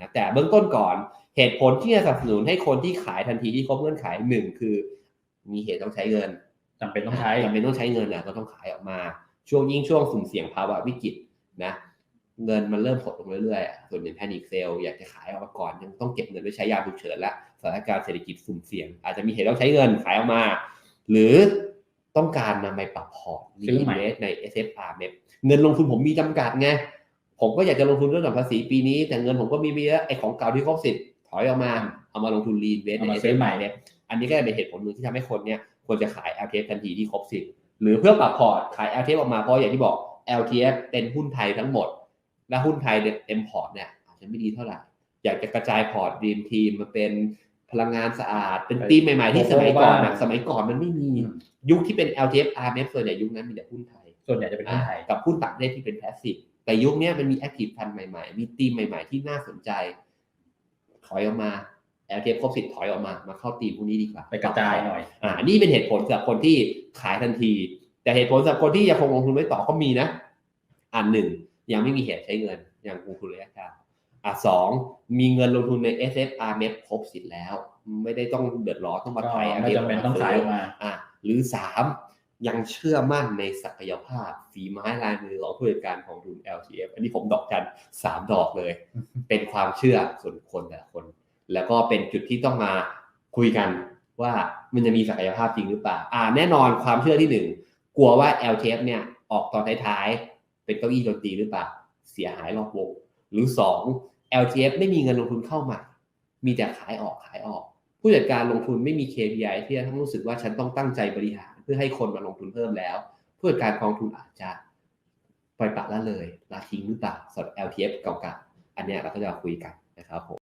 นะแต่เบื้องต้นก่อนเหตุผลที่จะสนับสนุนให้คนที่ขายทันทีที่ครบเงื่อนไขหนึ่งคือ มีเหตุต้องใช้เงินจำเป็นต้องใช้จำเป็นต้องใช้เงินนะก็ต้องขายออกมา ช่วงยิ่งช่วงสุ่มเสี่ยงภาวะวิกฤตนะเงินมันเริ่มหดลงเรื่อยๆอะส่วนใหญ่แพนิคเซลอยากจะขายออกมาก่อนยังต้องเก็บเงินไว้ใช้ยามฉุกเฉินละสถานการณ์เศรษฐกิจสุ่มเสี่ยง อาจจะมีเหตุต้องใช้เงินขายออกมา หรือต้องการนำไปปรับพอร์ตซื้อใหม่ใน S F R เงินลงทุนผมมีจำกัดไง ผมก็อยากจะลงทุนเรื่องกับภาษีปีนี้ แต่เงินผมก็มีไม่เยอะไอ้ของเก่าที่ครบสิทธิ์ถอยออกมา เอามาลงทุนรีนเวสเอาในมา S ซื้อ F ใหม่ R เนี่ยอันนี้ก็เป็นเหตุผลหนึ่งที่ทำให้คนเนี่ยควรจะขาย LTF ทันทีที่ครบสิทธิ์หรือเพื่อปรับพอร์ตขาย LTF ออกมาเพราะอย่างที่บอก LTF เป็นหุ้นไทยทั้งหมด และหุ้นไทยเนี่ยเต็มพอร์ตเนี่ยอาจจะไม่ดีเท่าไหร่อยากจะกระจายพอร์ตดีมทีมมาเป็นพลังงานสะอาด เป็นทีมใหม่ๆที่สมัยก่อนนะสมัยก่อนมันไม่มีอืมยุคที่เป็น LTF RMF ส่วนใหญ่ยุคนั้นมีแต่หุ้นไทยส่วนใหญ่จะเป็นหุ้นไทยกับหุ้นต่างประเทศที่เป็นแพสซีฟ แต่ยุคเนี้ยมันมีแอคทีฟฟันใหม่ๆ มีทีมใหม่ ๆ ที่น่าสนใจ ถอยออกมา LTF ครบสิทธิ์ถอยออกมา มาเข้าทีมพวกนี้ดีกว่า ไปกระจายหน่อย อ่า นี่เป็นเหตุผลสำหรับคนที่ขายทันที แต่เหตุผลสำหรับคนที่ยังคงลงทุนไว้ต่อก็มีนะ อันหนึ่ง ยังไม่มีเหตุใช้เงินยังลงทุนระยะยาวอะสองมีเงินลงทุนใน S F R M F ครบสิทธิ์แล้ว ไม่ได้ต้องเดือดร้อนต้องมาก็ถ่ายไม่จำเป็นต้องขายออกมา อะหรือสาม ยังเชื่อมั่นในศักยภาพฝีไม้ลายมือของผู้จัดการของทุน LTF อันนี้ผมดอกกันสามดอกเลย เป็นความเชื่อส่วนคนแต่ละคน แล้วก็เป็นจุดที่ต้องมาคุยกันว่ามันจะมีศักยภาพจริงหรือเปล่า อ่า แน่นอนความเชื่อที่หนึ่งกลัวว่า LTF เนี่ยออกตอนท้ายๆเป็นเก้าอี้ดนตรีหรือเปล่า เสียหายรอบวง หรือสอง LTF ไม่มีเงินลงทุนเข้ามามีแต่ขายออกขายออก ผู้จัดการลงทุนไม่มี KPI ที่จะต้องรู้สึกว่าฉันต้องตั้งใจบริหาร พื่อให้คนมาลงทุนเพิ่มแล้วผู้จัดการกองทุนอาจจะปล่อยปละละเลยลาทิ้งหรือเปล่าสำหรับ LTF เก่าๆอันนี้เราก็จะคุยกันนะครับผม